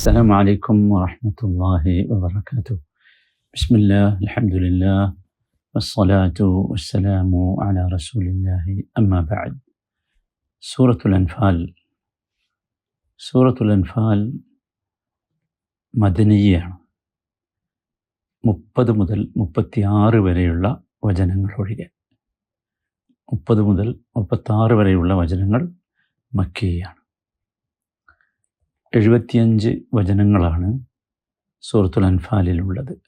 السلام عليكم ورحمة الله وبركاته بسم الله الحمد لله والصلاة والسلام على رسول الله أما بعد سورة الأنفال سورة الأنفال മദനീയാണ് മുപ്പത് മുതൽ മുപ്പത്തിയാറ് വരെയുള്ള വചനങ്ങൾ ഒഴികെ മുപ്പത് മുതൽ മുപ്പത്താറ് വരെയുള്ള വചനങ്ങൾ മക്കിയാണ് എഴുപത്തിയഞ്ച് വചനങ്ങളാണ് സൂറത്തുൽ അൻഫാലിലുള്ളത്.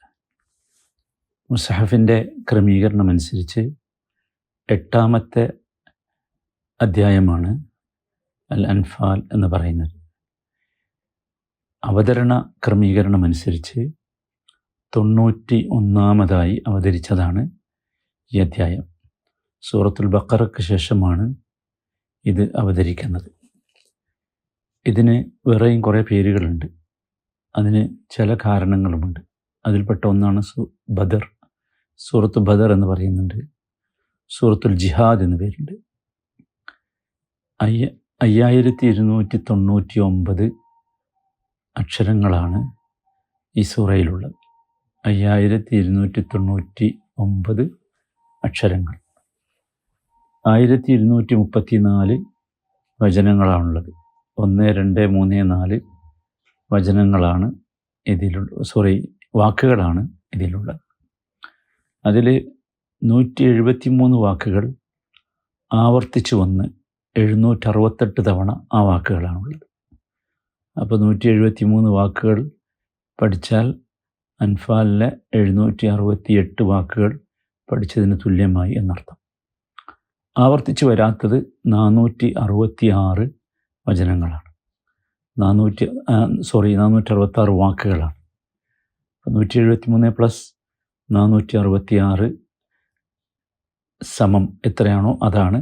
മുസഹഫിന്റെ ക്രമീകരണമനുസരിച്ച് എട്ടാമത്തെ അധ്യായമാണ് അൽ അൻഫാൽ എന്ന് പറയുന്നത്. അവതരണ ക്രമീകരണമനുസരിച്ച് തൊണ്ണൂറ്റി ഒന്നാമതായി അവതരിച്ചതാണ് ഈ അധ്യായം. സൂറത്തുൽ ബക്കറയ്ക്ക് ശേഷമാണ് ഇത് അവതരിക്കുന്നത്. ഇതിന് വേറെയും കുറേ പേരുകളുണ്ട്. അതിന് ചില കാരണങ്ങളുമുണ്ട്. അതിൽപ്പെട്ട ഒന്നാണ് സു ബദർ. സൂറത്ത് ബദർ എന്ന് പറയുന്നുണ്ട്. സൂറത്തുൽ ജിഹാദ് എന്ന് പേരുണ്ട്. അയ്യ അയ്യായിരത്തി ഇരുന്നൂറ്റി തൊണ്ണൂറ്റി ഒമ്പത് അക്ഷരങ്ങളാണ് ഈ സൂറയിലുള്ളത്. അയ്യായിരത്തി ഇരുന്നൂറ്റി തൊണ്ണൂറ്റി ഒമ്പത് അക്ഷരങ്ങൾ. ആയിരത്തി ഇരുന്നൂറ്റി മുപ്പത്തി നാല് വചനങ്ങളാണുള്ളത്. ഒന്ന് രണ്ട് മൂന്ന് നാല് വചനങ്ങളാണ് ഇതിലുള്ള സോറി വാക്കുകളാണ് ഇതിലുള്ളത്. അതിൽ നൂറ്റി എഴുപത്തി മൂന്ന് വാക്കുകൾ ആവർത്തിച്ചു വന്ന് എഴുന്നൂറ്ററുപത്തെട്ട് തവണ ആ വാക്കുകളാണുള്ളത്. അപ്പോൾ നൂറ്റി എഴുപത്തി മൂന്ന് വാക്കുകൾ പഠിച്ചാൽ അൻഫാലിലെ എഴുന്നൂറ്റി അറുപത്തി എട്ട് വാക്കുകൾ പഠിച്ചതിന് തുല്യമായി എന്നർത്ഥം. ആവർത്തിച്ച് വരാത്തത് നാനൂറ്റി അറുപത്തി ആറ് വചനങ്ങളാണ്. നാനൂറ്റി സോറി നാനൂറ്റി അറുപത്തി ആറ് വാക്കുകളാണ്. നൂറ്റി എഴുപത്തി മൂന്ന് പ്ലസ് നാനൂറ്റി അറുപത്തി ആറ് സമം എത്രയാണോ അതാണ്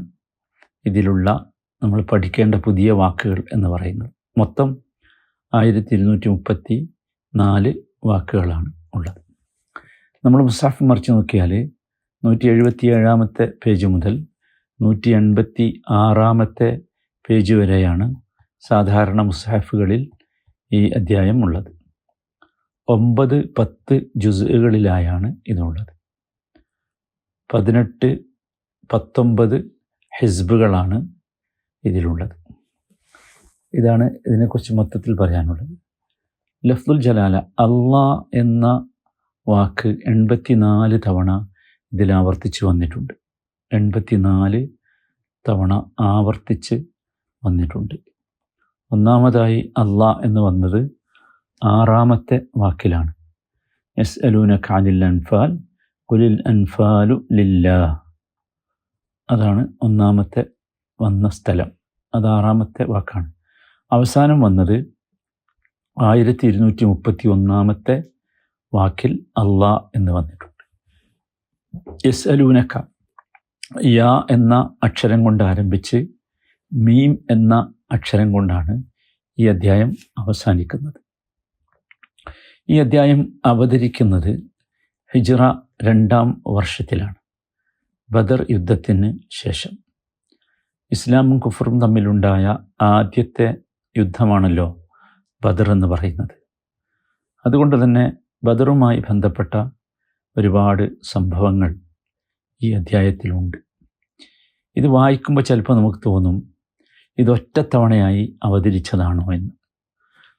ഇതിലുള്ള നമ്മൾ പഠിക്കേണ്ട പുതിയ വാക്കുകൾ എന്ന് പറയുന്നത്. മൊത്തം ആയിരത്തി ഇരുന്നൂറ്റി മുപ്പത്തി നാല് വാക്കുകളാണ് ഉള്ളത്. നമ്മൾ മുസാഫ് മറിച്ച് നോക്കിയാൽ നൂറ്റി എഴുപത്തി ഏഴാമത്തെ പേജ് മുതൽ നൂറ്റി എൺപത്തി ആറാമത്തെ പേജ് വരെയാണ് സാധാരണ മുസാഫുകളിൽ ഈ അധ്യായം ഉള്ളത് ഒമ്പത് പത്ത് ജുസുകളിലായാണ് ഇതുള്ളത്. പതിനെട്ട് പത്തൊമ്പത് ഹിസ്ബുകളാണ് ഇതിലുള്ളത്. ഇതാണ് ഇതിനെക്കുറിച്ച് മൊത്തത്തിൽ പറയാനുള്ളത്. ലഫ്ദുൽ ജലാല അള്ളാ എന്ന വാക്ക് എൺപത്തി നാല് തവണ ഇതിൽ ആവർത്തിച്ച് വന്നിട്ടുണ്ട്. എൺപത്തി നാല് തവണ ആവർത്തിച്ച് വന്നിട്ടുണ്ട്. ഒന്നാമതായി അള്ളാ എന്ന് വന്നത് ആറാമത്തെ വാക്കിലാണ്. എസ് അലൂന ഖാനിൽ അൻഫാൽ കുലിൽ അൻഫാലു ലില്ലാ അതാണ് ഒന്നാമത്തെ വന്ന സ്ഥലം. അത് ആറാമത്തെ വാക്കാണ്. അവസാനം വന്നത് ആയിരത്തി ഇരുന്നൂറ്റി മുപ്പത്തി ഒന്നാമത്തെ വാക്കിൽ അള്ളാ എന്ന് വന്നിട്ടുണ്ട്. എസ് അലൂനക്ക യാ എന്ന അക്ഷരം കൊണ്ട് ആരംഭിച്ച് മീം എന്ന അക്ഷരം കൊണ്ടാണ് ഈ അധ്യായം അവസാനിക്കുന്നത്. ഈ അധ്യായം അവതരിക്കുന്നത് ഹിജ്റ രണ്ടാം വർഷത്തിലാണ്. ബദർ യുദ്ധത്തിന് ശേഷം. ഇസ്ലാമും കുഫറും തമ്മിലുണ്ടായ ആദ്യത്തെ യുദ്ധമാണല്ലോ ബദർ എന്ന് പറയുന്നത്. അതുകൊണ്ട് തന്നെ ബദറുമായി ബന്ധപ്പെട്ട ഒരുപാട് സംഭവങ്ങൾ ഈ അധ്യായത്തിലുണ്ട്. ഇത് വായിക്കുമ്പോൾ ചിലപ്പോൾ നമുക്ക് തോന്നും ഇതൊറ്റത്തവണയായി അവതരിച്ചതാണോ എന്ന്.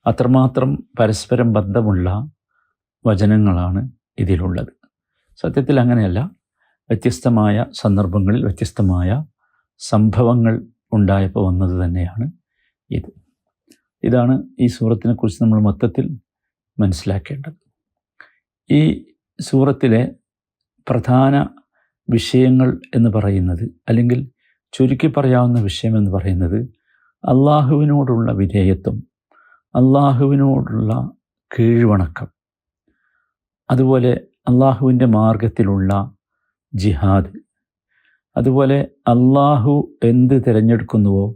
അത്രമാത്രം പരസ്പരം ബന്ധമുള്ള വചനങ്ങളാണ് ഇതിലുള്ളത്. സത്യത്തിൽ അങ്ങനെയല്ല. വ്യത്യസ്തമായ സന്ദർഭങ്ങളിൽ വ്യത്യസ്തമായ സംഭവങ്ങൾ ഉണ്ടായപ്പോൾ വന്നത് തന്നെയാണ് ഇത്. ഇതാണ് ഈ സൂറത്തിനെ കുറിച്ച് നമ്മൾ മൊത്തത്തിൽ മനസ്സിലാക്കേണ്ടത്. ഈ സൂറത്തിലെ പ്രധാന വിഷയങ്ങൾ എന്ന് പറയുന്നത് അല്ലെങ്കിൽ ചുരുക്കി പറയാവുന്ന വിഷയം എന്ന് പറയുന്നത് അള്ളാഹുവിനോടുള്ള വിധേയത്വം അള്ളാഹുവിനോടുള്ള കീഴ്വണക്കം അതുപോലെ അള്ളാഹുവിന്റെ മാർഗത്തിലുള്ള ജിഹാദ് അതുപോലെ അള്ളാഹു എന്ത് തിരഞ്ഞെടുക്കുന്നുവോ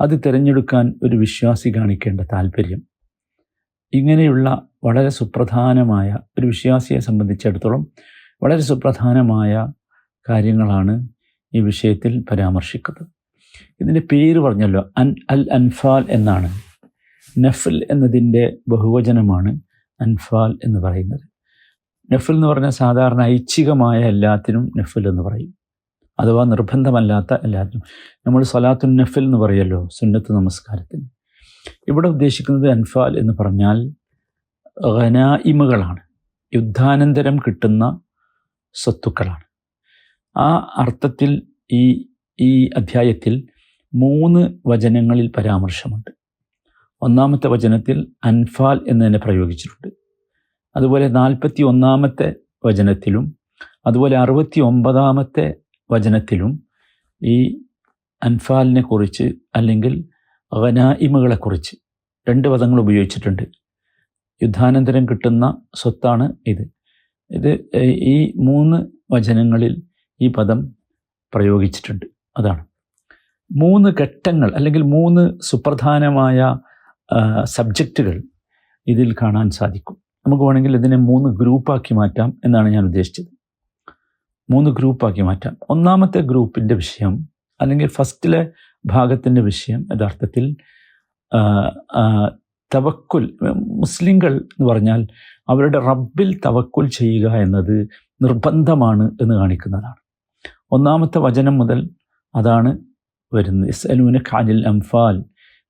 അത് തിരഞ്ഞെടുക്കാൻ ഒരു വിശ്വാസി കാണിക്കേണ്ട താല്പര്യം ഇങ്ങനെയുള്ള വളരെ സുപ്രധാനമായ ഒരു വിശ്വാസിയെ സംബന്ധിച്ചിടത്തോളം വളരെ സുപ്രധാനമായ കാര്യങ്ങളാണ് ഈ വിഷയത്തിൽ പരാമർശിക്കുന്നത്. ഇതിന്റെ പേര് പറഞ്ഞല്ലോ അൻ അൽ അൻഫാൽ എന്നാണ്. നഫൽ എന്നതിന്റെ ബഹുവചനമാണ് അൻഫാൽ എന്ന് പറയുന്നത്. നഫൽ എന്ന് പറഞ്ഞാൽ സാധാരണ ഐച്ഛികമായ എല്ലാത്തിനും നഫൽ എന്ന് പറയും. അഥവാ നിർബന്ധമല്ലാത്ത എല്ലാത്തിനും. നമ്മൾ സലാത്തുൻ നഫൽ എന്ന് പറയല്ലോ സുന്നത്ത് നമസ്കാരത്തിന്. ഇവിടെ ഉദ്ദേശിക്കുന്നത് അൻഫാൽ എന്ന് പറഞ്ഞാൽ ഖനായിമുകളാണ്. യുദ്ധാനന്തരം കിട്ടുന്ന സ്വത്തുക്കളാണ്. ആ അർത്ഥത്തിൽ ഈ ഈ അധ്യായത്തിൽ മൂന്ന് വചനങ്ങളിൽ പരാമർശമുണ്ട്. ഒന്നാമത്തെ വചനത്തിൽ അൻഫാൽ എന്ന് തന്നെ പ്രയോഗിച്ചിട്ടുണ്ട്. അതുപോലെ നാൽപ്പത്തി ഒന്നാമത്തെ വചനത്തിലും അതുപോലെ അറുപത്തി ഒമ്പതാമത്തെ വചനത്തിലും ഈ അൻഫാലിനെ കുറിച്ച് അല്ലെങ്കിൽ ഖനായിമകളെക്കുറിച്ച് രണ്ട് പദങ്ങൾ ഉപയോഗിച്ചിട്ടുണ്ട്. യുദ്ധാനന്തരം കിട്ടുന്ന സ്വത്താണ് ഇത്. ഇത് ഈ മൂന്ന് വചനങ്ങളിൽ ഈ പദം പ്രയോഗിച്ചിട്ടുണ്ട്. അതാണ്. മൂന്ന് ഘട്ടങ്ങൾ അല്ലെങ്കിൽ മൂന്ന് സുപ്രധാനമായ സബ്ജക്റ്റുകൾ ഇതിൽ കാണാൻ സാധിക്കും. നമുക്ക് വേണമെങ്കിൽ ഇതിനെ മൂന്ന് ഗ്രൂപ്പാക്കി മാറ്റാം എന്നാണ് ഞാൻ ഉദ്ദേശിച്ചത്. മൂന്ന് ഗ്രൂപ്പാക്കി മാറ്റാം. ഒന്നാമത്തെ ഗ്രൂപ്പിന്റെ വിഷയം അല്ലെങ്കിൽ ഫസ്റ്റിലെ ഭാഗത്തിന്റെ വിഷയം യഥാർത്ഥത്തിൽ തവക്കുൽ മുസ്ലിങ്ങൾ എന്ന് പറഞ്ഞാൽ അവരുടെ റബ്ബിൽ തവക്കുൽ ചെയ്യുക എന്നത് നിർബന്ധമാണ് എന്ന് കാണിക്കുന്നതാണ്. ഒന്നാമത്തെ വചനം മുതൽ അതാണ് വരുന്നത്. ഇസ്അലൂന ഖാനിൽ അംഫാൽ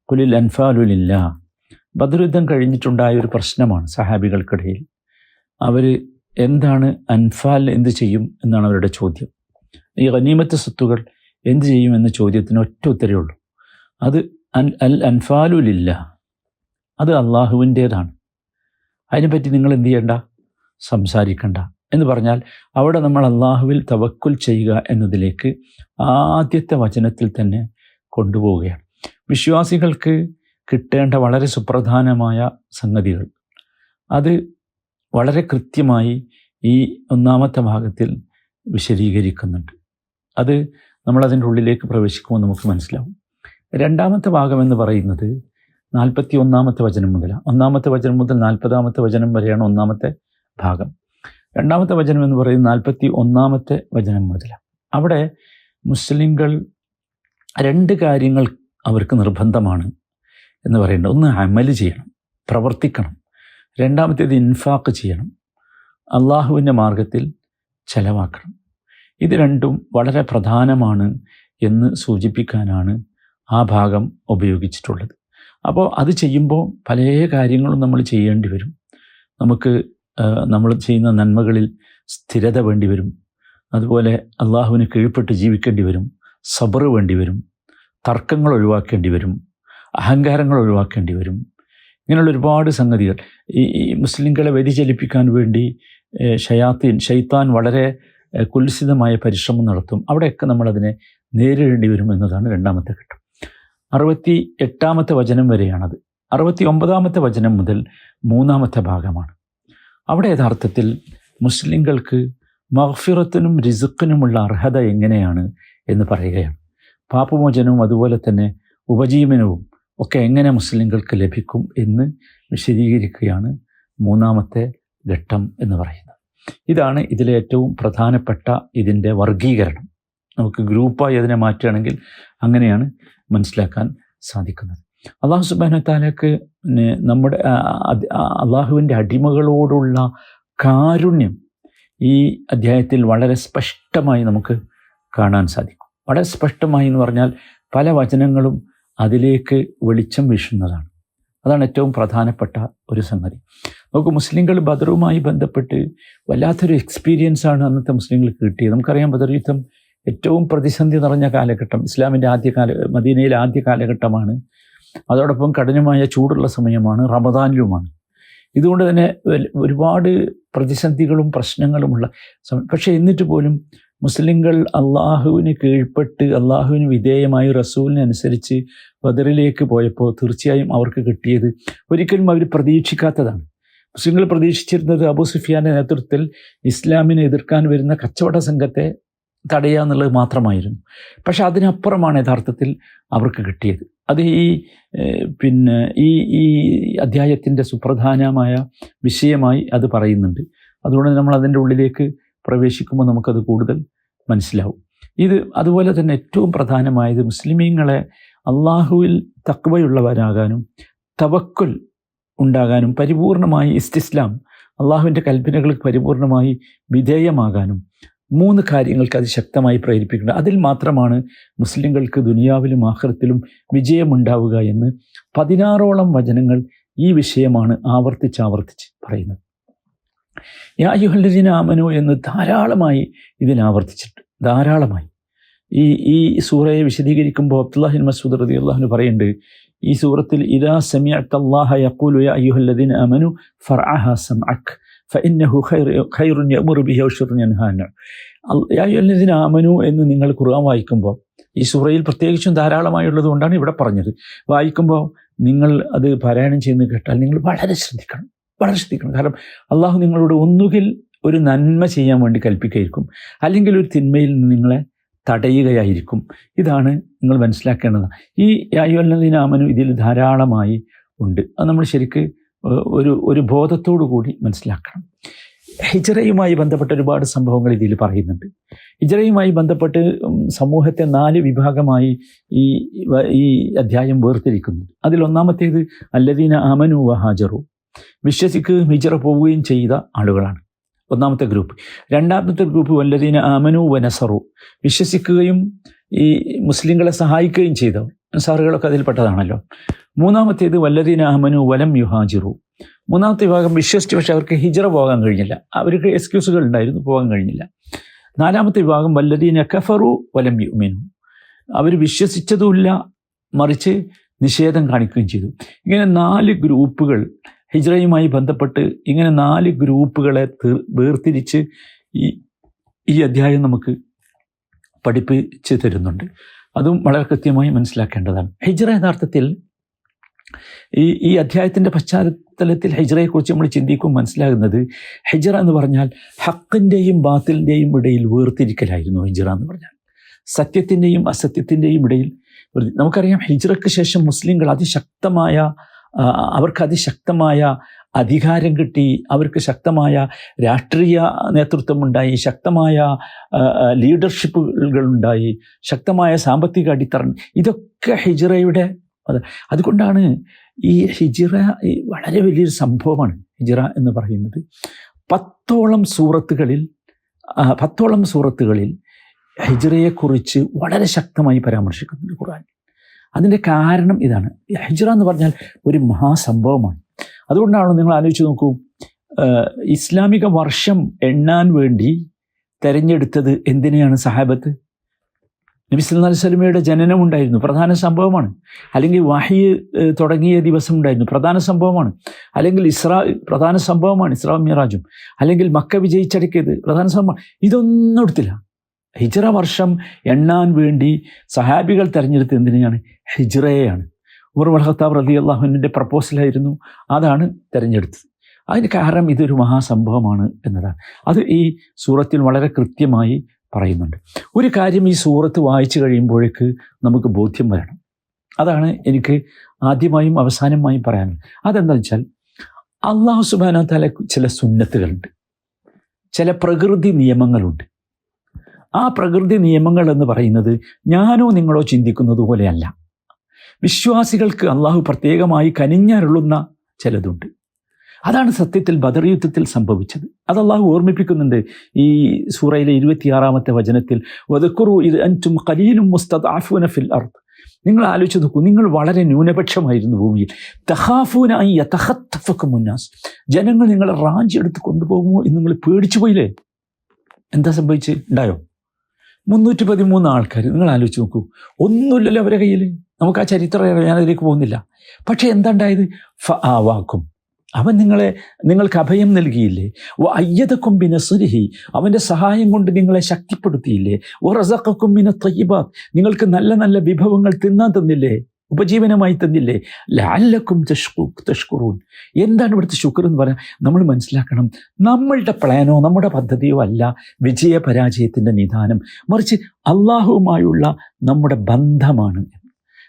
കുലിൽ അൻഫാലുലില്ല ബദറുദ്ധം കഴിഞ്ഞിട്ടുണ്ടായ ഒരു പ്രശ്നമാണ് സഹാബികൾക്കിടയിൽ. അവർ എന്താണ് അൻഫാൽ എന്ത് ചെയ്യും എന്നാണ് അവരുടെ ചോദ്യം. ഈ ഗനീമത്ത് സ്വത്തുകൾ എന്ത് ചെയ്യും എന്ന ചോദ്യത്തിന് ഒറ്റ ഉത്തരേ ഉള്ളൂ. അത് അൻ അൽ അൻഫാലുലില്ല അത് അള്ളാഹുവിന്റേതാണ്. അതിനെപ്പറ്റി നിങ്ങൾ എന്ത് ചെയ്യണ്ട? സംസാരിക്കണ്ട. എന്ന് പറഞ്ഞാൽ അവിടെ നമ്മൾ അള്ളാഹുവിൽ തവക്കുൽ ചെയ്യുക എന്നതിലേക്ക് ആദ്യത്തെ വചനത്തിൽ തന്നെ കൊണ്ടുപോവുകയാണ്. വിശ്വാസികൾക്ക് കിട്ടേണ്ട വളരെ സുപ്രധാനമായ സംഗതികൾ. അത് വളരെ കൃത്യമായി ഈ ഒന്നാമത്തെ ഭാഗത്തിൽ വിശദീകരിക്കുന്നുണ്ട്. അത് നമ്മളതിന്റെ ഉള്ളിലേക്ക് പ്രവേശിക്കുമ്പോൾ നമുക്ക് മനസ്സിലാവും. രണ്ടാമത്തെ ഭാഗം എന്ന് പറയുന്നത് നാൽപ്പത്തി ഒന്നാമത്തെ വചനം മുതലാണ്. ഒന്നാമത്തെ വചനം മുതൽ നാൽപ്പതാമത്തെ വചനം വരെയാണ് ഒന്നാമത്തെ ഭാഗം. രണ്ടാമത്തെ വചനം എന്ന് പറയുന്നത് നാൽപ്പത്തി ഒന്നാമത്തെ വചനം മുതൽ അവിടെ മുസ്ലിങ്ങൾ രണ്ട് കാര്യങ്ങൾ അവർക്ക് നിർബന്ധമാണ് എന്ന് പറയുന്നത് ഒന്ന് അമൽ ചെയ്യണം പ്രവർത്തിക്കണം. രണ്ടാമത്തേത് ഇൻഫാക്ക് ചെയ്യണം അള്ളാഹുവിന്റെ മാർഗത്തിൽ ചെലവാക്കണം. ഇത് രണ്ടും വളരെ പ്രധാനമാണ് എന്ന് സൂചിപ്പിക്കാനാണ് ആ ഭാഗം ഉപയോഗിച്ചിട്ടുള്ളത്. അപ്പോൾ അത് ചെയ്യുമ്പോൾ പല കാര്യങ്ങളും നമ്മൾ ചെയ്യേണ്ടി വരും. നമുക്ക് നമ്മൾ ചെയ്യുന്ന നന്മകളിൽ സ്ഥിരത വേണ്ടി വരും. അതുപോലെ അള്ളാഹുവിന് കീഴ്പ്പെട്ട് ജീവിക്കേണ്ടി വരും. സബർ വേണ്ടി വരും. തർക്കങ്ങൾ ഒഴിവാക്കേണ്ടി വരും. അഹങ്കാരങ്ങൾ ഒഴിവാക്കേണ്ടി വരും. ഇങ്ങനെയുള്ള ഒരുപാട് സംഗതികൾ. ഈ മുസ്ലിങ്ങളെ വ്യതിചലിപ്പിക്കാൻ വേണ്ടി ഷയാത്തീൻ ഷെയ്ത്താൻ വളരെ കുൽസിതമായ പരിശ്രമം നടത്തും. അവിടെയൊക്കെ നമ്മളതിനെ നേരിടേണ്ടി വരും എന്നതാണ് രണ്ടാമത്തെ ഘട്ടം. അറുപത്തി എട്ടാമത്തെ വചനം വരെയാണത്. അറുപത്തി ഒമ്പതാമത്തെ വചനം മുതൽ മൂന്നാമത്തെ ഭാഗമാണ്. അവിടെ യഥാർത്ഥത്തിൽ മുസ്ലിങ്ങൾക്ക് മഹ്ഫിറത്തിനും റിസുക്കിനുമുള്ള അർഹത എങ്ങനെയാണ് എന്ന് പറയുകയാണ്. പാപമോചനവും അതുപോലെ തന്നെ ഉപജീവനവും ഒക്കെ എങ്ങനെ മുസ്ലിങ്ങൾക്ക് ലഭിക്കും എന്ന് വിശദീകരിക്കുകയാണ് മൂന്നാമത്തെ ഘട്ടം എന്ന് പറയുന്നത്. ഇതാണ് ഇതിലെ ഏറ്റവും പ്രധാനപ്പെട്ട ഇതിന്റെ വർഗീകരണം നമുക്ക് ഗ്രൂപ്പായി അതിനെ മാറ്റുകയാണെങ്കിൽ അങ്ങനെയാണ് മനസ്സിലാക്കാൻ സാധിക്കുന്നത്. അള്ളാഹു സുബാന താലക്ക് നമ്മുടെ അള്ളാഹുവിന്റെ അടിമകളോടുള്ള കാരുണ്യം ഈ അധ്യായത്തിൽ വളരെ സ്പഷ്ടമായി നമുക്ക് കാണാൻ സാധിക്കും. വളരെ സ്പഷ്ടമായി എന്ന് പറഞ്ഞാൽ പല വചനങ്ങളും അതിലേക്ക് വെളിച്ചം വീശുന്നതാണ്. അതാണ് ഏറ്റവും പ്രധാനപ്പെട്ട ഒരു സംഗതി. നമുക്ക് മുസ്ലിങ്ങൾ ബദറുമായി ബന്ധപ്പെട്ട് വല്ലാത്തൊരു എക്സ്പീരിയൻസാണ് അന്നത്തെ മുസ്ലിങ്ങൾക്ക് കിട്ടിയത്. നമുക്കറിയാം ബദർ യുദ്ധം ഏറ്റവും പ്രതിസന്ധി നിറഞ്ഞ കാലഘട്ടം ഇസ്ലാമിന്റെ ആദ്യ കാല മദീനയിലെ ആദ്യ കാലഘട്ടമാണ് അതോടൊപ്പം കഠിനമായ ചൂടുള്ള സമയമാണ് റമദാനിലുമാണ്. ഇതുകൊണ്ട് തന്നെ ഒരുപാട് പ്രതിസന്ധികളും പ്രശ്നങ്ങളുമുള്ള സമയം പക്ഷേ എന്നിട്ട് പോലും മുസ്ലിങ്ങൾ അള്ളാഹുവിന് കീഴ്പ്പെട്ട് അള്ളാഹുവിന് വിധേയമായി റസൂലിനനുസരിച്ച് ബദറിലേക്ക് പോയപ്പോൾ തീർച്ചയായും അവർക്ക് കിട്ടിയത് ഒരിക്കലും അവർ പ്രതീക്ഷിക്കാത്തതാണ്. മുസ്ലിങ്ങൾ പ്രതീക്ഷിച്ചിരുന്നത് അബു സുഫിയാന്റെ നേതൃത്വത്തിൽ ഇസ്ലാമിനെ എതിർക്കാൻ വരുന്ന കച്ചവട സംഘത്തെ തടയുക എന്നുള്ളത് മാത്രമായിരുന്നു. പക്ഷെ അതിനപ്പുറമാണ് യഥാർത്ഥത്തിൽ അവർക്ക് കിട്ടിയത്. അത് ഈ പിന്നെ ഈ ഈ അധ്യായത്തിന്റെ സുപ്രധാനമായ വിഷയമായി അത് പറയുന്നുണ്ട്. അതുകൊണ്ട് നമ്മൾ അതിന്റെ ഉള്ളിലേക്ക് പ്രവേശിക്കുമ്പോൾ നമുക്കത് കൂടുതൽ മനസ്സിലാവും. ഇത് അതുപോലെ തന്നെ ഏറ്റവും പ്രധാനമായത് മുസ്ലിമീങ്ങളെ അള്ളാഹുവിൽ തക്വയുള്ളവരാകാനും തവക്കുൽ ഉണ്ടാകാനും പരിപൂർണമായി ഇസ്തിസ്ലാം അള്ളാഹുവിന്റെ കൽപ്പനകൾക്ക് പരിപൂർണമായി വിധേയമാകാനും മൂന്ന് കാര്യങ്ങൾക്ക് അത് ശക്തമായി പ്രേരിപ്പിക്കുന്നത് അതിൽ മാത്രമാണ് മുസ്ലിങ്ങൾക്ക് ദുനിയാവിലും ആഹ്റത്തിലും വിജയമുണ്ടാവുക എന്ന് പതിനാറോളം വചനങ്ങൾ ഈ വിഷയമാണ് ആവർത്തിച്ച് ആവർത്തിച്ച് പറയുന്നത്. യാ യുഹല്ലദീന ആമനു എന്ന് ധാരാളമായി ഇതിൽ ആവർത്തിച്ചിട്ടുണ്ട്. ധാരാളമായി. ഈ ഈ സൂറയെ വിശദീകരിക്കുമ്പോൾ അബ്ദുല്ലാഹിൻ മസൂദ് റതി അള്ളാഹുന് പറയുന്നുണ്ട് ഈ സൂറത്തിൽ ഇതാ സമിഅത്ത് അല്ലാഹ യഖൂലു യാ അയ്യുഹല്ലദീന ആമനു ഫർഅഹ സമഅക്. ഫഇന്നഹു ഖൈറു ഖൈറുൻ ബിഹി വശറുൻ യൻഹാനു യാ അയ്യുഹല്ലദീന ആമനു എന്ന് നിങ്ങൾ ഖുർആൻ വായിക്കുമ്പോൾ ഈ സൂറയിൽ പ്രത്യേകിച്ചും ധാരാളമായുള്ളത് കൊണ്ടാണ് ഇവിടെ പറഞ്ഞത്. വായിക്കുമ്പോൾ നിങ്ങൾ അത് പാരായണം ചെയ്യുന്നത് കേട്ടാൽ നിങ്ങൾ വളരെ ശ്രദ്ധിക്കണം. വളരെ ശ്രദ്ധിക്കണം. കാരണം അള്ളാഹു നിങ്ങളോട് ഒന്നുകിൽ ഒരു നന്മ ചെയ്യാൻ വേണ്ടി കൽപ്പിക്കുകയായിരിക്കും അല്ലെങ്കിൽ ഒരു തിന്മയിൽ നിന്ന് നിങ്ങളെ തടയുകയായിരിക്കും. ഇതാണ് നിങ്ങൾ മനസ്സിലാക്കേണ്ടത്. ഈ യായുവല്ലീനാമനു ഇതിൽ ധാരാളമായി ഉണ്ട്. അത് നമ്മൾ ശരിക്ക് ഒരു ഒരു ബോധത്തോടു കൂടി മനസ്സിലാക്കണം. ഹിജറയുമായി ബന്ധപ്പെട്ട ഒരുപാട് സംഭവങ്ങൾ ഇതിൽ പറയുന്നുണ്ട്. ഹിജറയുമായി ബന്ധപ്പെട്ട് സമൂഹത്തെ നാല് വിഭാഗമായി ഈ ഈ അധ്യായം വേർതിരിക്കുന്നുണ്ട് അതിൽ ഒന്നാമത്തേത് അല്ലദീന അമനു വഹാജറു വിശ്വസിക്കുകയും ഹിജറ പോവുകയും ചെയ്ത ആളുകളാണ്. ഒന്നാമത്തെ ഗ്രൂപ്പ്. രണ്ടാമത്തെ ഗ്രൂപ്പ് വല്ലദീന അമനു വനസറു വിശ്വസിക്കുകയും ഈ മുസ്ലിങ്ങളെ സഹായിക്കുകയും ചെയ്തവർ. സാറുകളൊക്കെ അതിൽപ്പെട്ടതാണല്ലോ. മൂന്നാമത്തേത് വല്ലദീന അഹമനു വലം യുഹാജിറു. മൂന്നാമത്തെ വിഭാഗം വിശ്വസിച്ച് പക്ഷെ അവർക്ക് ഹിജറ പോകാൻ കഴിഞ്ഞില്ല. അവർക്ക് എക്സ്ക്യൂസുകൾ ഉണ്ടായിരുന്നു പോകാൻ കഴിഞ്ഞില്ല. നാലാമത്തെ വിഭാഗം വല്ലദീന കഫറു വലം യുമിനു അവർ വിശ്വസിച്ചതുമില്ല മറിച്ച് നിഷേധം കാണിക്കുകയും ചെയ്തു. ഇങ്ങനെ നാല് ഗ്രൂപ്പുകൾ ഹിജ്റയുമായി ബന്ധപ്പെട്ട് ഇങ്ങനെ നാല് ഗ്രൂപ്പുകളെ വേർതിരിച്ച് ഈ ഈ അധ്യായം നമുക്ക് പഠിപ്പിച്ച് തരുന്നുണ്ട്. അതും വളരെ കൃത്യമായി മനസ്സിലാക്കേണ്ടതാണ്. ഹിജ്റ യഥാർത്ഥത്തിൽ ഈ ഈ അധ്യായത്തിന്റെ പശ്ചാത്തലത്തിൽ ഹിജ്റയെക്കുറിച്ച് നമ്മൾ ചിന്തിക്കും മനസ്സിലാകുന്നത് ഹിജ്റ എന്ന് പറഞ്ഞാൽ ഹക്കിന്റെയും ബാത്തിലിന്റെയും ഇടയിൽ വേർതിരിക്കലായിരുന്നു ഹിജ്റ എന്ന് പറഞ്ഞാൽ. സത്യത്തിന്റെയും അസത്യത്തിന്റെയും ഇടയിൽ നമുക്കറിയാം ഹിജ്റയ്ക്ക് ശേഷം മുസ്ലിങ്ങൾ അതിശക്തമായ അവർക്ക് അതിശക്തമായ അധികാരം കിട്ടി അവർക്ക് ശക്തമായ രാഷ്ട്രീയ നേതൃത്വമുണ്ടായി ശക്തമായ ലീഡർഷിപ്പുകളുണ്ടായി ശക്തമായ സാമ്പത്തിക അടിത്തറ. ഇതൊക്കെ ഹിജിറയുടെ അത് അതുകൊണ്ടാണ് ഈ ഹിജിറ വളരെ വലിയൊരു സംഭവമാണ് ഹിജിറ എന്ന് പറയുന്നത്. പത്തോളം സൂറത്തുകളിൽ പത്തോളം സൂറത്തുകളിൽ ഹിജിറയെക്കുറിച്ച് വളരെ ശക്തമായി പരാമർശിക്കുന്നുണ്ട് ഖുർആൻ. അതിന്റെ കാരണം ഇതാണ്. ഹിജിറ എന്ന് പറഞ്ഞാൽ ഒരു മഹാസംഭവമാണ്. അതുകൊണ്ടാണ് നിങ്ങൾ ആലോചിച്ച് നോക്കൂ ഇസ്ലാമിക വർഷം എണ്ണാൻ വേണ്ടി തെരഞ്ഞെടുത്തത് എന്തിനെയാണ് സഹാബത്ത്? നബി സല്ലാ സ്വലമയുടെ ജനനം ഉണ്ടായിരുന്നു. പ്രധാന സംഭവമാണ്. അല്ലെങ്കിൽ വാഹി തുടങ്ങിയ ദിവസം ഉണ്ടായിരുന്നു. പ്രധാന സംഭവമാണ്. അല്ലെങ്കിൽ ഇസ്രാ പ്രധാന സംഭവമാണ് ഇസ്രാ മിറാജും. അല്ലെങ്കിൽ മക്ക വിജയിച്ചടക്കിയത് പ്രധാന സംഭവമാണ്. ഇതൊന്നും എടുത്തില്ല. ഹിജ്റ വർഷം എണ്ണാൻ വേണ്ടി സഹാബികൾ തിരഞ്ഞെടുത്ത് എന്തിനെയാണ്? ഹിജ്റയാണ് ഉമർ ഖത്താബ് റലി അള്ളാഹുവിന്റെ പ്രപ്പോസലായിരുന്നു. അതാണ് തിരഞ്ഞെടുത്തത്. അതിന് കാരണം ഇതൊരു മഹാസംഭവമാണ് എന്നതാണ്. അത് ഈ സൂറത്തിൽ വളരെ കൃത്യമായി പറയുന്നുണ്ട്. ഒരു കാര്യം ഈ സൂറത്ത് വായിച്ചു കഴിയുമ്പോഴേക്ക് നമുക്ക് ബോധ്യം വരണം. അതാണ് എനിക്ക് ആദ്യമായും അവസാനമായും പറയാനുള്ളത്. അതെന്താ വെച്ചാൽ അള്ളാഹു സുബാന തല ചില സുന്നത്തുകളുണ്ട്. ചില പ്രകൃതി നിയമങ്ങളുണ്ട്. ആ പ്രകൃതി നിയമങ്ങൾ എന്ന് പറയുന്നത് ഞാനോ നിങ്ങളോ ചിന്തിക്കുന്നത് പോലെയല്ല. വിശ്വാസികൾക്ക് അള്ളാഹു പ്രത്യേകമായി കനിഞ്ഞരുളുന്ന ചിലതുണ്ട്. അതാണ് സത്യത്തിൽ ബദർ യുദ്ധത്തിൽ സംഭവിച്ചത്. അത് അള്ളാഹു ഓർമ്മിപ്പിക്കുന്നുണ്ട്. ഈ സൂറയിലെ ഇരുപത്തിയാറാമത്തെ വചനത്തിൽ വദക്കുറു ഇത് അന്റും കലീലും മുസ്തദാഫുന ഫിൽ അർത്ത് നിങ്ങൾ ആലോചിച്ച് നോക്കൂ നിങ്ങൾ വളരെ ന്യൂനപക്ഷമായിരുന്നു ഭൂമിയിൽ. തഹാഫൂനായി യഥഹത്തഫക്ക് മുന്നാസ്. ജനങ്ങൾ നിങ്ങളെ റാഞ്ചി എടുത്ത് കൊണ്ടുപോകുമോ എന്ന് നിങ്ങൾ പേടിച്ചു പോയില്ലേ? എന്താ സംഭവിച്ച്? ഉണ്ടായോ? മുന്നൂറ്റി പതിമൂന്ന് ആൾക്കാർ നിങ്ങൾ ആലോചിച്ച് നോക്കൂ. ഒന്നുമില്ലല്ലോ അവരെ കയ്യിൽ നമുക്ക് ആ ചരിത്രം ഞാനതിലേക്ക് പോകുന്നില്ല. പക്ഷേ എന്താണ്ടായത് ഫ ആ വാക്കും അവൻ നിങ്ങളെ നിങ്ങൾക്ക് അഭയം നൽകിയില്ലേ? ഓ അയ്യതക്കൊമ്പിന സുരഹി അവന്റെ സഹായം കൊണ്ട് നിങ്ങളെ ശക്തിപ്പെടുത്തിയില്ലേ? ഓ റസക്കൊമ്പിന തയ്യബാത്ത് നിങ്ങൾക്ക് നല്ല നല്ല വിഭവങ്ങൾ തിന്നാൻ തന്നില്ലേ? ഉപജീവനമായി തന്നില്ലേ? ലാലക്കും തഷ്കു തഷ്കുറൂൻ. എന്താണ് ഇവിടുത്തെ ശുക്ർ എന്ന് പറയാൻ നമ്മൾ മനസ്സിലാക്കണം നമ്മളുടെ പ്ലാനോ നമ്മുടെ പദ്ധതിയോ അല്ല വിജയ പരാജയത്തിന്റെ നിദാനം. മറിച്ച് അള്ളാഹുവുമായുള്ള നമ്മുടെ ബന്ധമാണ്.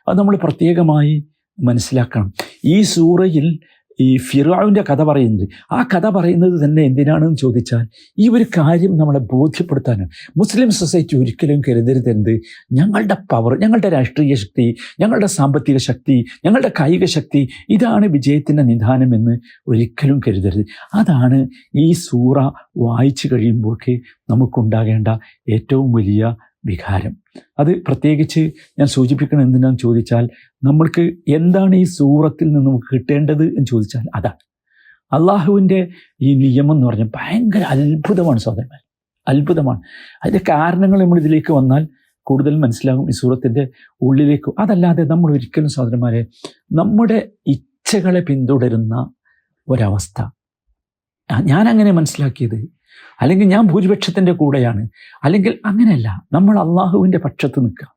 അത് നമ്മൾ പ്രത്യേകമായി മനസ്സിലാക്കണം. ഈ സൂറയിൽ ഈ ഫിറാവിന്റെ കഥ പറയുന്നത്. ആ കഥ പറയുന്നത് തന്നെ എന്തിനാണെന്ന് ചോദിച്ചാൽ ഈ ഒരു കാര്യം നമ്മളെ ബോധ്യപ്പെടുത്താനാണ്. മുസ്ലിം സൊസൈറ്റി ഒരിക്കലും കരുതരുതെന്ത്? ഞങ്ങളുടെ പവർ ഞങ്ങളുടെ രാഷ്ട്രീയ ശക്തി ഞങ്ങളുടെ സാമ്പത്തിക ശക്തി ഞങ്ങളുടെ കായിക ശക്തി ഇതാണ് വിജയത്തിന്റെ നിധാനമെന്ന് ഒരിക്കലും കരുതരുത്. അതാണ് ഈ സൂറ വായിച്ചു കഴിയുമ്പോഴൊക്കെ നമുക്കുണ്ടാകേണ്ട ഏറ്റവും വലിയ വികാരം. അത് പ്രത്യേകിച്ച് ഞാൻ സൂചിപ്പിക്കണം എന്തിനാന്ന് ചോദിച്ചാൽ നമ്മൾക്ക് എന്താണ് ഈ സൂറത്തിൽ നിന്ന് നമുക്ക് കിട്ടേണ്ടത് എന്ന് ചോദിച്ചാൽ അതാണ്. അള്ളാഹുവിന്റെ ഈ നിയമം എന്ന് പറഞ്ഞാൽ ഭയങ്കര അത്ഭുതമാണ് സഹോദരന്മാർ. അത്ഭുതമാണ്. അതിന്റെ കാരണങ്ങൾ നമ്മൾ ഇതിലേക്ക് വന്നാൽ കൂടുതൽ മനസ്സിലാകും ഈ സൂറത്തിന്റെ ഉള്ളിലേക്ക് അതല്ലാതെ നമ്മൾ ഒരിക്കലും സഹോദരന്മാരെ നമ്മുടെ ഇച്ഛകളെ പിന്തുടരുന്ന ഒരവസ്ഥ. ഞാൻ അങ്ങനെ മനസ്സിലാക്കിയത് അല്ലെങ്കിൽ ഞാൻ ഭൂരിപക്ഷത്തിന്റെ കൂടെയാണ്. അല്ലെങ്കിൽ അങ്ങനെയല്ല നമ്മൾ അള്ളാഹുവിന്റെ പക്ഷത്ത് നിൽക്കുക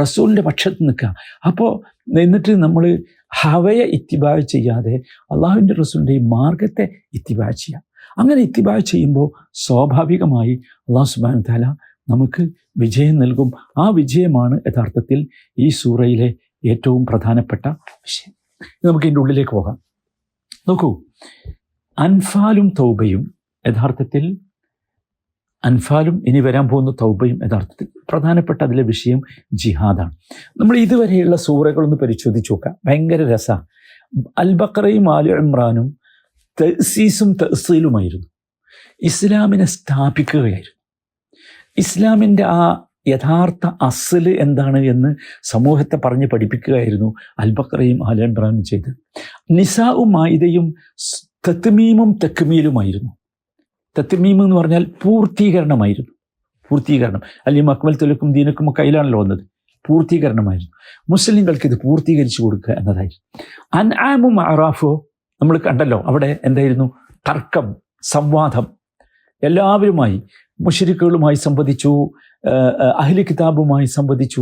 റസൂലിന്റെ പക്ഷത്ത് നിൽക്കുക. അപ്പോൾ എന്നിട്ട് നമ്മൾ ഹവയെ ഇത്തിബായ് ചെയ്യാതെ അള്ളാഹുവിന്റെ റസൂലിന്റെ മാർഗത്തെ ഇത്തിബായ് ചെയ്യുക. അങ്ങനെ ഇത്തിബായ് ചെയ്യുമ്പോൾ സ്വാഭാവികമായി അള്ളാഹു സുബാനു താല നമുക്ക് വിജയം നൽകും. ആ വിജയമാണ് യഥാർത്ഥത്തിൽ ഈ സൂറയിലെ ഏറ്റവും പ്രധാനപ്പെട്ട വിഷയം. നമുക്ക് ഇതിന്റെ ഉള്ളിലേക്ക് പോകാം. നോക്കൂ അൻഫാലും തൗബയും യഥാർത്ഥത്തിൽ അൻഫാലും ഇനി വരാൻ പോകുന്ന തൗബയും യഥാർത്ഥത്തിൽ പ്രധാനപ്പെട്ട അതിലെ വിഷയം ജിഹാദാണ്. നമ്മൾ ഇതുവരെയുള്ള സൂറകളൊന്ന് പരിശോധിച്ച് നോക്കാം. ഭയങ്കര രസ. അൽബക്കറയും ആലു ഇമ്രാനും തസീസും തസീലുമായിരുന്നു ഇസ്ലാമിനെ സ്ഥാപിക്കുകയായിരുന്നു. ഇസ്ലാമിന്റെ ആ യഥാർത്ഥ അസൽ എന്താണ് എന്ന് സമൂഹത്തെ പറഞ്ഞ് പഠിപ്പിക്കുകയായിരുന്നു അൽബക്കറയും ആലു ഇമ്രാനും ചെയ്തത്. നിസാവും ആയിതയും തത്മീമും തെക്കുമീലുമായിരുന്നു തത്മീം എന്ന് പറഞ്ഞാൽ പൂർത്തീകരണമായിരുന്നു. പൂർത്തീകരണം. അല്ലെങ്കിൽ അക്മൽ തുലക്കും ദീനക്കും കയ്യിലാണല്ലോ വന്നത്. പൂർത്തീകരണമായിരുന്നു. മുസ്ലിങ്ങൾക്ക് ഇത് പൂർത്തീകരിച്ചു കൊടുക്കുക എന്നതായിരുന്നു. അൻആമും അറാഫോ നമ്മൾ കണ്ടല്ലോ. അവിടെ എന്തായിരുന്നു? തർക്കം സംവാദം. എല്ലാവരുമായി മുഷരിക്കുകളുമായി സംവദിച്ചു അഹ്ലി കിതാബുമായി സംവദിച്ചു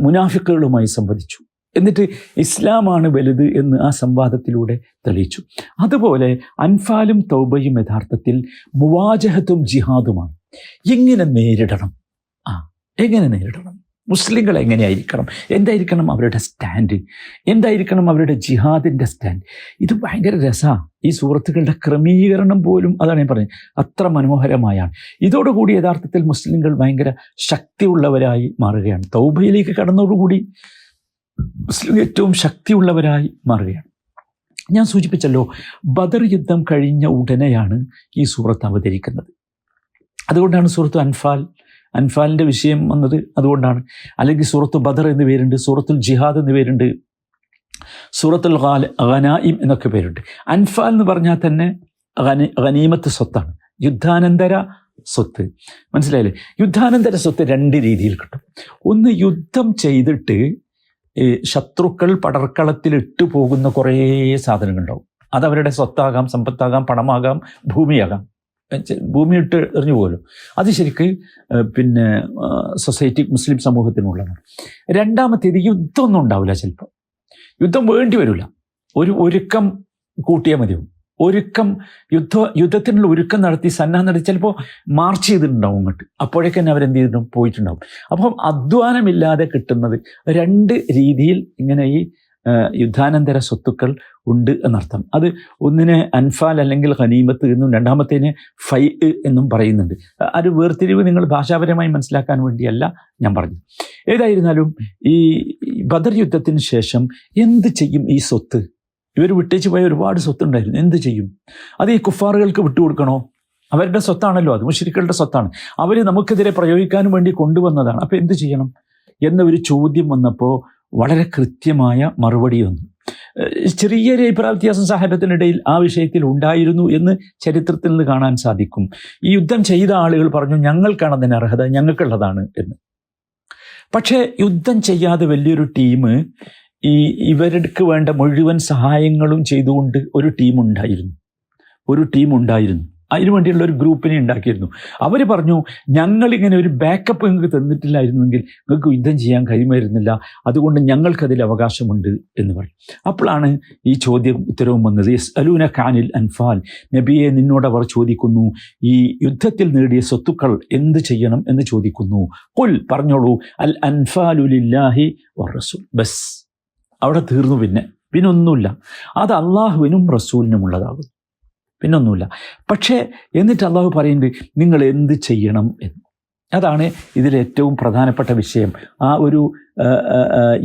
മുനാഫിക്കുകളുമായി സംവദിച്ചു. എന്നിട്ട് ഇസ്ലാമാണ് വലുത് എന്ന് ആ സംവാദത്തിലൂടെ തെളിയിച്ചു. അതുപോലെ അൻഫാലും തൗബയും യഥാർത്ഥത്തിൽ മുവാജഹത്തും ജിഹാദുമാണ്. എങ്ങനെ നേരിടണം? ആ എങ്ങനെ നേരിടണം? മുസ്ലിങ്ങൾ എങ്ങനെയായിരിക്കണം? എന്തായിരിക്കണം അവരുടെ സ്റ്റാൻഡ് എന്തായിരിക്കണം അവരുടെ ജിഹാദിന്റെ സ്റ്റാൻഡ് ഇത് ഭയങ്കര രസമാണ് ഈ സുഹൃത്തുക്കളുടെ ക്രമീകരണം പോലും അതാണ് ഞാൻ പറഞ്ഞത്. അത്ര മനോഹരമായാണ്. ഇതോടുകൂടി യഥാർത്ഥത്തിൽ മുസ്ലിങ്ങൾ ഭയങ്കര ശക്തിയുള്ളവരായി മാറുകയാണ്. തൗബയിലേക്ക് കടന്നതോടുകൂടി മുസ്ലിം ഏറ്റവും ശക്തിയുള്ളവരായി മാറുകയാണ്. ഞാൻ സൂചിപ്പിച്ചല്ലോ ബദർ യുദ്ധം കഴിഞ്ഞ ഉടനെയാണ് ഈ സൂറത്ത് അവതരിക്കുന്നത്. അതുകൊണ്ടാണ് സൂറത്ത് അൻഫാൽ അൻഫാലിന്റെ വിഷയം വന്നത് അതുകൊണ്ടാണ്. അല്ലെങ്കിൽ സൂറത്ത് ബദർ എന്ന് പേരുണ്ട് സൂറത്തുൽ ജിഹാദ് എന്ന് പേരുണ്ട് സൂറത്തുൽ ഖനായിം എന്നൊക്കെ പേരുണ്ട്. അൻഫാൽ എന്ന് പറഞ്ഞാൽ തന്നെ ഖനീമത്ത് സ്വത്താണ്. യുദ്ധാനന്തര സ്വത്ത്. മനസ്സിലായില്ലേ? യുദ്ധാനന്തര സ്വത്ത് രണ്ട് രീതിയിൽ കിട്ടും. ഒന്ന് യുദ്ധം ചെയ്തിട്ട് ശത്രുക്കൾ പടർക്കളത്തിൽ ഇട്ടു പോകുന്ന കുറേ സാധനങ്ങളുണ്ടാവും. അതവരുടെ സ്വത്താകാം സമ്പത്താകാം പണമാകാം ഭൂമിയാകാം. ഭൂമി ഇട്ട് എറിഞ്ഞു പോലും അത് ശരിക്ക് പിന്നെ സൊസൈറ്റി മുസ്ലിം സമൂഹത്തിനുള്ളതാണ്. രണ്ടാമത്തേത് യുദ്ധമൊന്നും ഉണ്ടാവില്ല ചിലപ്പോൾ. യുദ്ധം വേണ്ടി വരില്ല. ഒരു ഒരുക്കം കൂട്ടിയാൽ മതിയാവും. ഒരുക്കം യുദ്ധ യുദ്ധത്തിനുള്ള ഒരുക്കം നടത്തി സന്നാഹം നടത്തി ചിലപ്പോൾ മാർച്ച് ചെയ്തിട്ടുണ്ടാവും അങ്ങോട്ട്. അപ്പോഴേക്ക് തന്നെ അവരെന്ത് ചെയ്തിട്ടുണ്ടാവും? പോയിട്ടുണ്ടാവും. അപ്പം അധ്വാനമില്ലാതെ കിട്ടുന്നത് രണ്ട് രീതിയിൽ ഇങ്ങനെ ഈ യുദ്ധാനന്തര സ്വത്തുക്കൾ ഉണ്ട് എന്നർത്ഥം. അത് ഒന്നിനെ അൻഫാൽ അല്ലെങ്കിൽ ഹനീമത്ത് എന്നും രണ്ടാമത്തേനെ ഫൈ എന്നും പറയുന്നുണ്ട്. ആ ഒരു വേർതിരിവ് നിങ്ങൾ ഭാഷാപരമായി മനസ്സിലാക്കാൻ വേണ്ടിയല്ല ഞാൻ പറഞ്ഞു ഏതായിരുന്നാലും ഈ ബദർ യുദ്ധത്തിന് ശേഷം എന്ത് ചെയ്യും ഈ സ്വത്ത്? ഇവർ വിട്ടേച്ച് പോയ ഒരുപാട് സ്വത്തുണ്ടായിരുന്നു. എന്ത് ചെയ്യും? അത് ഈ കുഫാറുകൾക്ക് വിട്ടുകൊടുക്കണോ? അവരുടെ സ്വത്താണല്ലോ അത് മുഷരിക്കളുടെ സ്വത്താണ്. അവർ നമുക്കെതിരെ പ്രയോഗിക്കാനും വേണ്ടി കൊണ്ടുവന്നതാണ്. അപ്പോൾ എന്ത് ചെയ്യണം? എന്നൊരു ചോദ്യം വന്നപ്പോൾ വളരെ കൃത്യമായ മറുപടി വന്നു. ചെറിയൊരു അഭിപ്രായ വ്യത്യാസം ആ വിഷയത്തിൽ ഉണ്ടായിരുന്നു എന്ന് ചരിത്രത്തിൽ നിന്ന് കാണാൻ സാധിക്കും. ഈ യുദ്ധം ചെയ്ത ആളുകൾ പറഞ്ഞു ഞങ്ങൾക്കാണ് അതിന് അർഹത ഞങ്ങൾക്കുള്ളതാണ് എന്ന്. പക്ഷേ യുദ്ധം ചെയ്യാതെ വലിയൊരു ടീം ഈ ഇവർക്ക് വേണ്ട മുഴുവൻ സഹായങ്ങളും ചെയ്തുകൊണ്ട് ഒരു ടീം ഉണ്ടായിരുന്നു. ഒരു ടീം ഉണ്ടായിരുന്നു. അതിനു വേണ്ടിയുള്ള ഒരു ഗ്രൂപ്പിനെ ഉണ്ടാക്കിയിരുന്നു. അവർ പറഞ്ഞു ഞങ്ങളിങ്ങനെ ഒരു ബാക്കപ്പ് നിങ്ങൾക്ക് തന്നിട്ടില്ലായിരുന്നുവെങ്കിൽ നിങ്ങൾക്ക് യുദ്ധം ചെയ്യാൻ കഴിയുമായിരുന്നില്ല. അതുകൊണ്ട് ഞങ്ങൾക്കതിൽ അവകാശമുണ്ട് എന്ന് പറഞ്ഞു. അപ്പോഴാണ് ഈ ചോദ്യം ഉത്തരവും വന്നത്. എസ് അലൂന ഖാനിൽ അൻഫാൽ. നബിയെ നിന്നോട് അവർ ചോദിക്കുന്നു ഈ യുദ്ധത്തിൽ നേടിയ സ്വത്തുക്കൾ എന്ത് ചെയ്യണം? എന്ന് ചോദിക്കുന്നു. കൊൽ പറഞ്ഞോളൂ. അൽ അൻഫാലുലില്ലാഹി വറസുൽ ബസ്. അവിടെ തീർന്നു പിന്നെ. പിന്നെ ഒന്നുമില്ല അത് അള്ളാഹുവിനും റസൂലിനുമുള്ളതാകുന്നു. പിന്നൊന്നുമില്ല. പക്ഷേ എന്നിട്ട് അള്ളാഹു പറയുന്നത് നിങ്ങൾ എന്ത് ചെയ്യണം എന്ന്. അതാണ് ഇതിലേറ്റവും പ്രധാനപ്പെട്ട വിഷയം. ആ ഒരു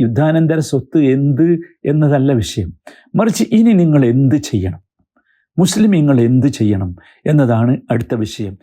യുദ്ധാനന്തര സ്വത്ത് എന്ത് എന്നതല്ല വിഷയം. മറിച്ച് ഇനി നിങ്ങൾ എന്ത് ചെയ്യണം? മുസ്ലിം നിങ്ങൾ എന്ത് ചെയ്യണം? എന്നതാണ് അടുത്ത വിഷയം.